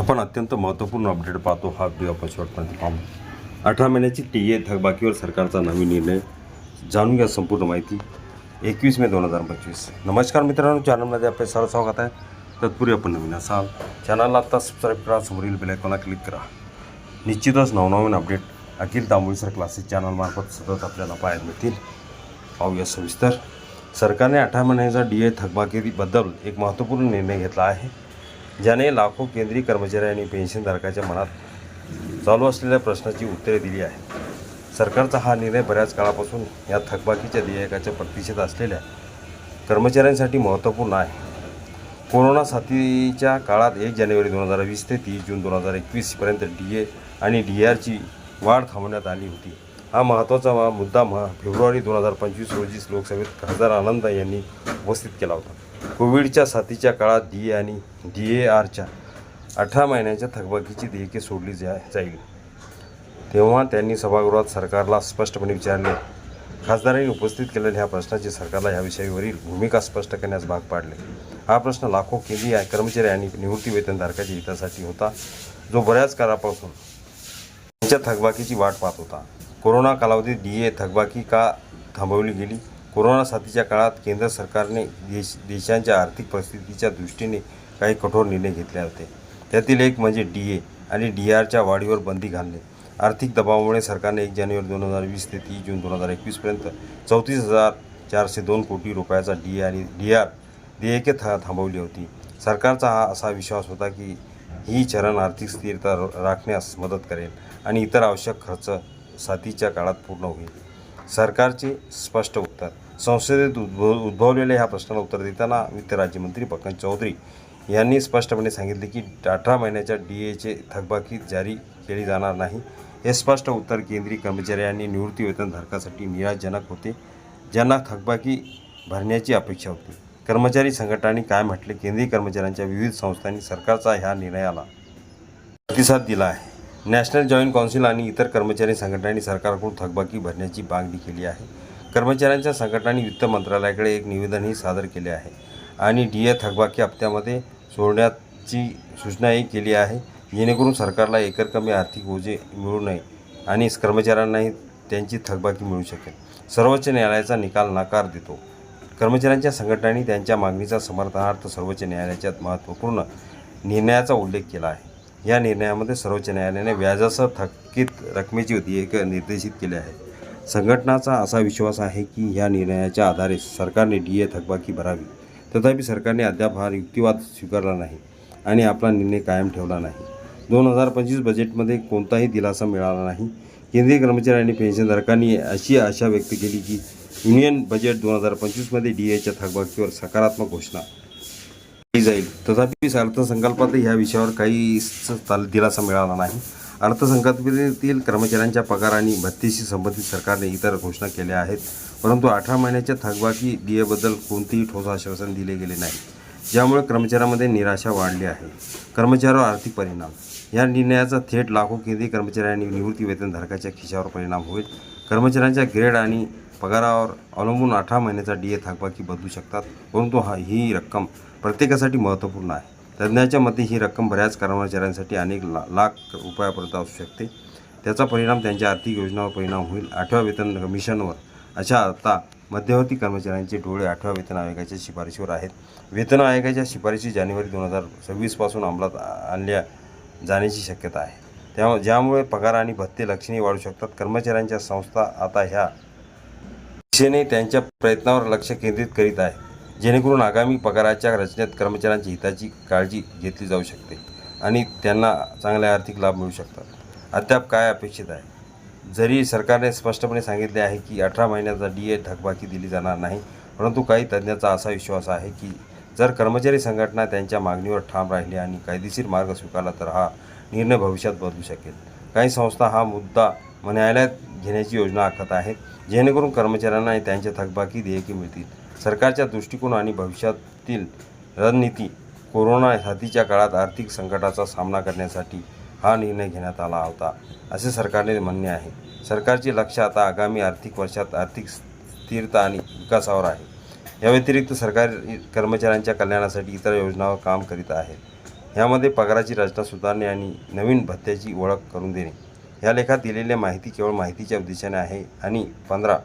आपण अत्यंत महत्त्वपूर्ण अपडेट पाहतो हा व्हिडिओ आपण शेवटपर्यंत पाहू. अठरा महिन्याची टी ए थकबाकीवर सरकारचा नवीन निर्णय. जाणून घ्या संपूर्ण माहिती. एकवीस मे दोन हजार पंचवीस. नमस्कार मित्रांनो चॅनलमध्ये आपले सर्व स्वागत आहे. तत्पूर्वी आपण नवीन असाल चॅनलला आत्ता सबस्क्राईब करा समोरील बेलायकॉनला क्लिक करा. निश्चितच नवनवीन update Akhil Tamboli sir classes चॅनलमार्फत सतत आपल्याला पाहायला मिळतील. पाहूया सविस्तर. सरकारने अठरा महिन्याचा डी ए थकबाकीबद्दल एक महत्त्वपूर्ण निर्णय घेतला आहे. ज्याने लाखो केंद्रीय कर्मचारी आणि पेन्शनधारकाच्या मनात चालू असलेल्या प्रश्नाची उत्तरे दिली आहेत. सरकारचा हा निर्णय बऱ्याच काळापासून या थकबाकीच्या देयकाच्या प्रतीक्षेत असलेल्या कर्मचाऱ्यांसाठी महत्त्वपूर्ण आहे. कोरोना साथीच्या काळात एक जानेवारी दोन हजार वीस ते तीस जून दोन हजार एकवीसपर्यंत डी ए आणि डी आरची वाढ थांबवण्यात आली होती. हा महत्त्वाचा मुद्दा महा फेब्रुवारी दोन हजार पंचवीस रोजी लोकसभेत खासदार आनंद यांनी उपस्थित केला होता. कोविडच्या साथीच्या काळात डी ए आणि डी ए आरच्या अठरा महिन्याच्या थकबाकीची देयके सोडली जा जाईल. तेव्हा त्यांनी सभागृहात सरकारला स्पष्टपणे विचारले. खासदारांनी उपस्थित केलेल्या ह्या प्रश्नाची सरकारला या विषयावरील भूमिका स्पष्ट करण्यास भाग पाडले. हा प्रश्न लाखो केंद्रीय कर्मचारी आणि निवृत्ती वेतनधारकाच्या हितासाठी होता जो बऱ्याच काळापासून त्यांच्या थकबाकीची वाट पाहत होता. कोरोना कालावधीत डी ए थकबाकी का थांबवली गेली? कोरोना साथीच्या काळात केंद्र सरकारने देश देशांच्या आर्थिक परिस्थितीच्या दृष्टीने काही कठोर निर्णय घेतले होते. त्यातील एक म्हणजे डी ए आणि डी आरच्या वाढीवर बंदी घालणे. आर्थिक दबावामुळे सरकारने एक जानेवारी दोन हजार वीस ते तीस जून दोन हजार एकवीसपर्यंत चौतीस हजार चारशे दोन कोटी रुपयाचा डी ए आणि डी आर देयके था थांबवली होती. सरकारचा हा असा विश्वास होता की ही चरण आर्थिक स्थिरता र- राखण्यास मदत करेल आणि इतर आवश्यक खर्च साथीच्या काळात पूर्ण होईल. सरकारचे स्पष्ट संसदेत उद्भव उद्भवलेल्या ह्या प्रश्नाला उत्तर देताना वित्त राज्यमंत्री पक्कन चौधरी यांनी स्पष्टपणे सांगितले की अठरा महिन्याच्या डी एचे थकबाकी जारी केली जाणार नाही. हे स्पष्ट उत्तर केंद्रीय कर्मचारी आणि निवृत्ती वेतनधारकासाठी निराशजनक होते. ज्यांना थकबाकी भरण्याची अपेक्षा होती. कर्मचारी संघटनांनी काय म्हटले? केंद्रीय कर्मचाऱ्यांच्या विविध संस्थांनी सरकारचा ह्या निर्णयाला प्रतिसाद दिला आहे. नॅशनल जॉईंट काउन्सिल आणि इतर कर्मचारी संघटनांनी सरकारकडून थकबाकी भरण्याची मागणी केली आहे. कर्मचाऱ्यांच्या संघटनांनी वित्त मंत्रालयाकडे एक निवेदनही सादर केले आहे. आणि डी ए थकबाकी हप्त्यामध्ये सोडण्याची सूचनाही केली आहे. जेणेकरून सरकारला एकरकमी आर्थिक ओझे मिळू नये आणि कर्मचाऱ्यांनाही त्यांची थकबाकी मिळू शकेल. सर्वोच्च न्यायालयाचा निकाल नकार देतो. कर्मचाऱ्यांच्या संघटनांनी त्यांच्या मागणीचा समर्थनार्थ सर्वोच्च न्यायालयाच्या महत्त्वपूर्ण निर्णयाचा उल्लेख केला आहे. या निर्णयामध्ये सर्वोच्च न्यायालयाने व्याजासह थकीत रकमेची देयक निर्देशित केले आहे. संघटनाचा असा विश्वास आहे की या निर्णयाच्या आधारे सरकारने डी ए थकबाकी भरावी. तथापि सरकारने अद्याप हा युक्तिवाद स्वीकारला नाही आणि आपला निर्णय कायम ठेवला नाही. दोन हजार पंचवीस बजेटमध्ये कोणताही दिलासा मिळाला नाही. केंद्रीय कर्मचारी आणि पेन्शनधारकांनी अशी आशा व्यक्त केली की युनियन बजेट दोन हजार पंचवीसमध्ये डी एच्या थकबाकीवर सकारात्मक घोषणा केली जाईल. तथापि अर्थसंकल्पातही ह्या विषयावर काही दिलासा मिळाला नाही. अर्थसंकल्पातील कर्मचाऱ्यांच्या पगार आणि भत्तीशी संबंधित सरकारने इतर घोषणा केल्या आहेत. परंतु अठरा महिन्याच्या थकबाकी डीएबद्दल कोणतेही ठोस आश्वासन दिले गेले नाही. ज्यामुळे कर्मचाऱ्यांमध्ये निराशा वाढली आहे. कर्मचाऱ्यावर आर्थिक परिणाम. या निर्णयाचा थेट लाखो केंद्रीय कर्मचारी आणि निवृत्ती वेतनधारकाच्या खिशावर परिणाम होईल. कर्मचाऱ्यांच्या ग्रेड आणि पगारावर अवलंबून अठरा महिन्याचा डी ए थकबाकी बदलू शकतात. परंतु हा ही रक्कम प्रत्येकासाठी महत्त्वपूर्ण आहे. तज्ज्ञाच्या मते ही रक्कम बऱ्याच कर्मचाऱ्यांसाठी अनेक ला लाख रुपयापर्यंत असू शकते. त्याचा परिणाम त्यांच्या आर्थिक योजनावर परिणाम होईल. आठव्या वेतन कमिशनवर अशा आता मध्यवर्ती कर्मचाऱ्यांचे डोळे आठव्या वेतन आयोगाच्या शिफारशीवर आहेत. वेतन आयोगाच्या शिफारशी जानेवारी दोन हजार सव्वीसपासून अंमलात आणल्या जाण्याची शक्यता आहे. त्या ज्यामुळे पगार आणि भत्ते लक्षणीय वाढू शकतात. कर्मचाऱ्यांच्या संस्था आता ह्या दिशेने त्यांच्या प्रयत्नावर लक्ष केंद्रित करीत आहे जेणेकरून आगामी पगाराच्या रचनेत कर्मचाऱ्यांच्या हिताची काळजी घेतली जाऊ शकते आणि त्यांना चांगले आर्थिक लाभ मिळू शकतात. अद्याप काय अपेक्षित आहे? जरी सरकारने स्पष्टपणे सांगितले आहे की अठरा महिन्याचा डी ए थकबाकी दिली जाणार नाही परंतु काही तज्ज्ञांचा असा विश्वास आहे की जर कर्मचारी संघटना त्यांच्या मागणीवर ठाम राहिली आणि कायदेशीर मार्ग स्वीकारला तर हा निर्णय भविष्यात बदलू शकेल. काही संस्था हा मुद्दा न्यायालयात घेण्याची योजना आखत आहेत जेणेकरून कर्मचाऱ्यांना त्यांच्या थकबाकी देयके मिळतील. सरकारच्या दृष्टिकोन आणि भविष्यातील रणनीती कोरोना साथीच्या काळात आर्थिक संकटाचा सामना करण्यासाठी हा निर्णय घेण्यात आला होता असे सरकारने म्हणणे आहे. सरकारचे लक्ष आता आगामी आर्थिक वर्षात आर्थिक स्थिरता आणि विकासावर आहे. या व्यतिरिक्त सरकार कर्मचाऱ्यांच्या कल्याणासाठी इतर योजनांवर काम करीत आहे यामध्ये पगाराची रचना सुधारणे आणि नवीन भत्त्याची ओळख करून देणे. या लेखात दिलेली माहिती केवळ माहितीच्या उद्देशाने आहे आणि पंधरा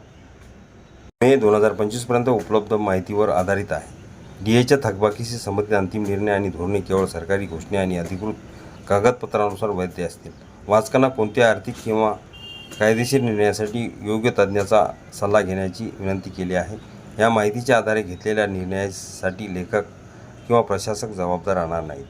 मे दोन हजार पंचवीसपर्यंत उपलब्ध माहितीवर आधारित आहे. डी एच्या थकबाकीशी संबंधित अंतिम निर्णय आणि धोरणे केवळ सरकारी घोषणे आणि अधिकृत कागदपत्रानुसार वैध असतील. वाचकांना कोणत्या आर्थिक किंवा कायदेशीर निर्णयासाठी योग्य तज्ज्ञाचा सल्ला घेण्याची विनंती केली आहे. या माहितीच्या आधारे घेतलेल्या निर्णयासाठी लेखक किंवा प्रशासक जबाबदार राहणार नाहीत.